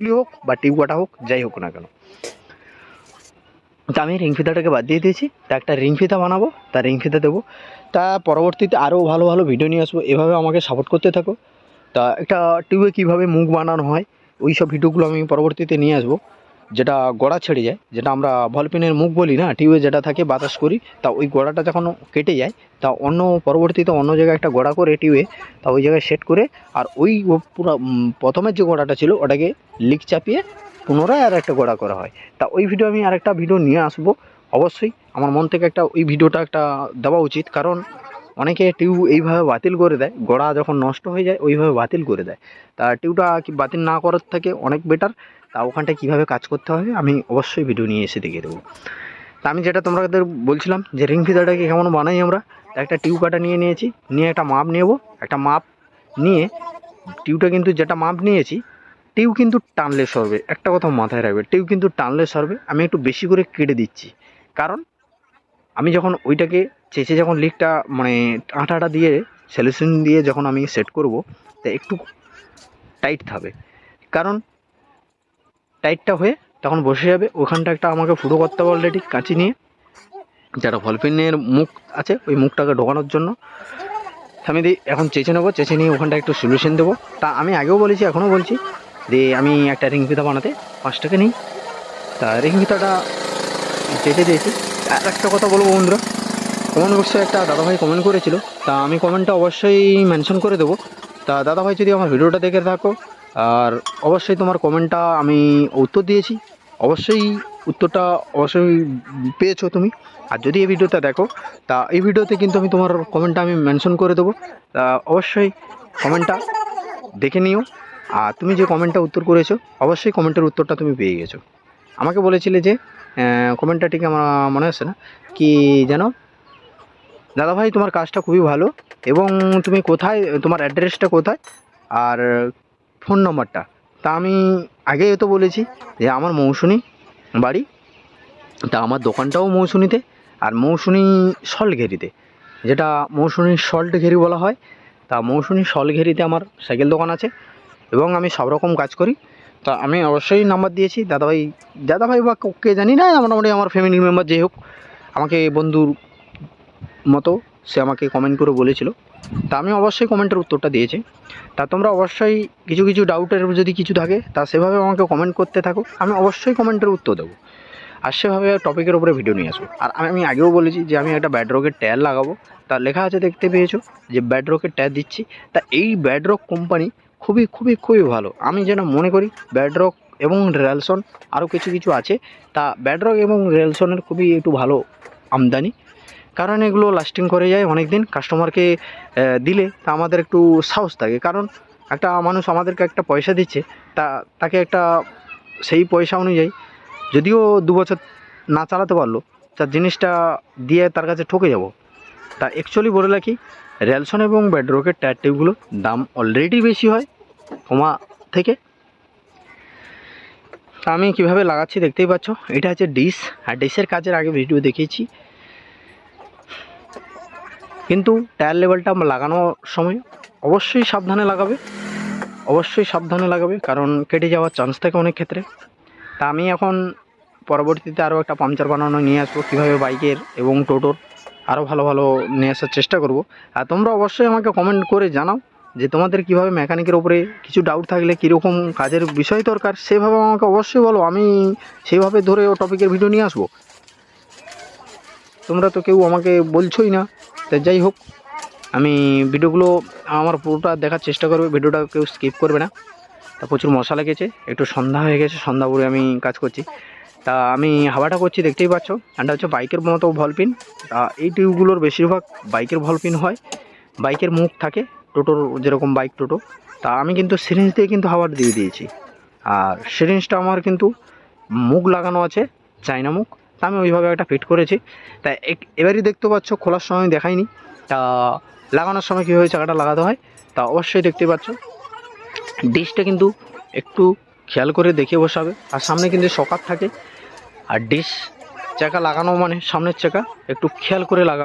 হোক বা টিউব কাটা হোক, যাই হোক না কেন। তা আমি রিং ফিতাটাকে বাদ দিয়ে দিয়েছি, তা একটা রিং ফিতা বানাবো, তা রিং ফিতা দেবো। তা পরবর্তীতে আরও ভালো ভালো ভিডিও নিয়ে আসব, এভাবে আমাকে সাপোর্ট করতে থাকো। তা একটা টিউবে কীভাবে মুখ বানানো হয়, ওই সব ভিডিওগুলো আমি পরবর্তীতে নিয়ে আসব। যেটা গোড়া ছেড়ে যায়, যেটা আমরা ভলপিনের মুখ বলি না, টিউবে যেটা থাকে বাতাস করি, তা ওই গোড়াটা যখন কেটে যায়, তা অন্য পরবর্তীতে অন্য জায়গায় একটা গোড়া করে টিউবে, তা ওই জায়গায় সেট করে আর ওই পুরো প্রথমের যে গোড়াটা ছিল, ওটাকে লিক চাপিয়ে পুনরায় আর একটা গোড়া করা হয়। তা ওই ভিডিও আমি আরেকটা ভিডিও নিয়ে আসব। অবশ্যই আমার মন থেকে একটা, ওই ভিডিওটা একটা দেওয়া উচিত। কারণ অনেকে টিউব এইভাবে বাতিল করে দেয়, গোড়া যখন নষ্ট হয়ে যায়, ওইভাবে বাতিল করে দেয়। তা টিউবটা কি বাতিল না করার থেকে অনেক বেটার তা ওখানটায় কীভাবে কাজ করতে হবে, আমি অবশ্যই ভিডিও নিয়ে এসে দেখিয়ে দেবো। তা আমি যেটা তোমাদের বলছিলাম যে রিং ফিতাটাকে কেমন বানাই আমরা, একটা টিউব কাটা নিয়ে নিয়েছি, নিয়ে একটা মাপ নেব, একটা মাপ নিয়ে টিউবটা কিন্তু যেটা মাপ নিয়েছি টিউ কিন্তু টানলে সরবে, একটা কথা মাথায় রাখবে টিউ কিন্তু টানলে সরবে, আমি একটু বেশি করে কেটে দিচ্ছি, কারণ আমি যখন ওইটাকে চেঁচে যখন লিকটা মানে আটাটা দিয়ে সলিউশন দিয়ে যখন আমি সেট করব, তা একটু টাইট থাকবে কারণ টাইটটা হয়ে তখন বসে যাবে। ওখানটা একটা আমাকে ফুটো করতে হবে অলরেডি কাঁচি নিয়ে। যারা ভলপিনের মুখ আছে, ওই মুখটাকে ঢোকানোর জন্য। আমি দিই এখন চেঁচে নেব, চেঁচে নিয়ে ওখানটা একটু সলিউশন দেবো। তা আমি আগেও বলেছি, এখনও বলছি যে আমি একটা রিং ফিতা বানাতে পাঁচ টাকা নিই। তা রিং ফিতাটা চেঁচে দিয়েছি। আর একটা কথা বলব বন্ধুরা কমেন্ট বক্সে একটা দাদাভাই কমেন্ট করেছিল। তা আমি কমেন্টটা অবশ্যই মেনশন করে দেবো। তা দাদাভাই যদি আমার ভিডিওটা দেখে থাকো আর অবশ্যই তোমার কমেন্টটা আমি উত্তর দিয়েছি। অবশ্যই উত্তরটা অবশ্যই পেয়েছ তুমি। আর যদি এই ভিডিওটা দেখো, তা এই ভিডিওতে কিন্তু আমি তোমার কমেন্টটা আমি মেনশন করে দেবো। তা অবশ্যই কমেন্টটা দেখে নিও। আর তুমি যে কমেন্টটা উত্তর করেছ, অবশ্যই কমেন্টের উত্তরটা তুমি পেয়ে গেছো। আমাকে বলেছিলে যে কমেন্টটা ঠিক আমার মনে আসছে না। কি যেন? দাদাভাই, তোমার কাজটা খুবই ভালো। এবং তুমি কোথায়, তোমার অ্যাড্রেসটা কোথায়? আর ফোন নম্বরটা। তা আমি আগেই তো বলেছি যে আমার মৌসুনি বাড়ি, তা আমার দোকানটাও মৌসুনিতে আর মৌসুনি সল্ট ঘেরিতে যেটা মৌসুনি সল্ট ঘেরি বলা হয়। তা মৌসুনি সল্ট ঘেরিতে আমার সাইকেল দোকান আছে এবং আমি সব রকম কাজ করি। তা আমি অবশ্যই নাম্বার দিয়েছি, দাদাভাই দাদাভাই বা কে জানি না, মোটামুটি আমার ফ্যামিলি মেম্বার যে হোক, আমাকে বন্ধুর মতো সে আমাকে কমেন্ট করে বলেছিল। তা আমি অবশ্যই কমেন্টের উত্তরটা দিয়েছি। তা তোমরা অবশ্যই কিছু কিছু ডাউটের যদি কিছু থাকে, তা সেভাবে আমাকে কমেন্ট করতে থাকো। আমি অবশ্যই কমেন্টের উত্তর দেবো। আর সেভাবে টপিকের উপরে ভিডিও নিয়ে আসব। আর আমি আগেও বলেছি যে আমি একটা ব্যাডরকের টায়ার লাগাবো। তা লেখা আছে দেখতে পেয়েছ যে ব্যাডরকের টায়ার দিচ্ছি। তা এই ব্যাডরক কোম্পানি খুবই খুবই খুবই ভালো। আমি যেন মনে করি ব্যাডরক এবং রেলসন আরও কিছু কিছু আছে। তা ব্যাডরক এবং রেলসনের খুবই একটু ভালো আমদানি। কারণ এগুলো লাস্টিং করে যায় অনেক দিন কাস্টমারকে দিলে তা আমাদের একটু সাহস থাকে। কারণ একটা মানুষ আমাদেরকে একটা পয়সা দিচ্ছে, তা, তাকে একটা সেই পয়সা অনুযায়ী যদিও দু বছর না চালাতে পারল, তার জিনিসটা দিয়ে তার কাছে ঠকে যাব। তা অ্যাকচুয়ালি বলে রাখি রেলসন এবং ব্যাডরকের টায়ার টিউবগুলোর দাম অলরেডি বেশি হয় কমা থেকে। আমি কীভাবে লাগাচ্ছি দেখতেই পাচ্ছ, এটা হচ্ছে ডিশ, আর ডিশের কাজের আগে ভিডিও দেখিয়েছি। কিন্তু টায়ার লেভেলটা লাগানোর সময় অবশ্যই সাবধানে লাগাবে। অবশ্যই সাবধানে লাগাবে, কারণ কেটে যাওয়ার চান্স থাকে অনেক ক্ষেত্রে। তা আমি এখন পরবর্তীতে আরও একটা পাংচার বানানো নিয়ে আসব, কীভাবে বাইকের এবং টোটোর আরও ভালো ভালো নিয়ে আসার চেষ্টা করব। আর তোমরা অবশ্যই আমাকে কমেন্ট করে জানাও যে তোমাদের কীভাবে মেকানিকের ওপরে কিছু ডাউট থাকলে, কীরকম কাজের বিষয় দরকার, সেভাবে আমাকে অবশ্যই বলো। আমি সেইভাবে ধরে ও টপিকের ভিডিও নিয়ে আসব। তোমরা তো কেউ আমাকে বলছোই না। তা যাই হোক, আমি ভিডিওগুলো আমার পুরোটা দেখার চেষ্টা করবে, ভিডিওটা কেউ স্কিপ করবে না। তা প্রচুর মশা লেগেছে, একটু সন্ধ্যা হয়ে গেছে, সন্ধ্যা পরে আমি কাজ করছি। তা আমি হাওয়াটা করছি, দেখতেই পাচ্ছ। এটা হচ্ছে বাইকের মতো ভলপিন তা এই টিউবগুলোর বেশিরভাগ বাইকের ভলপিন হয়। বাইকের মুখ থাকে, টোটোর যেরকম বাইক টোটো। তা আমি কিন্তু সিরিঞ্জ দিয়ে কিন্তু হাওয়ার দিয়ে দিয়েছি। আর সিরিঞ্জটা আমার কিন্তু মুখ লাগানো আছে চায়না মুখ। আমি ওইভাবে একটা ফিট করেছি। তা এবারই দেখতে পাচ্ছ, খোলার সময় দেখাইনি। তা লাগানোর সময় কীভাবে চাকাটা লাগাতে হয়। তা অবশ্যই দেখতে পাচ্ছ। ডিশটা কিন্তু একটু খেয়াল করে দেখে বসাবে। আর সামনে কিন্তু সকাত থাকে। আর ডিশ চাকা লাগানো মানে সামনের চাকা একটু খেয়াল করে লাগাবে।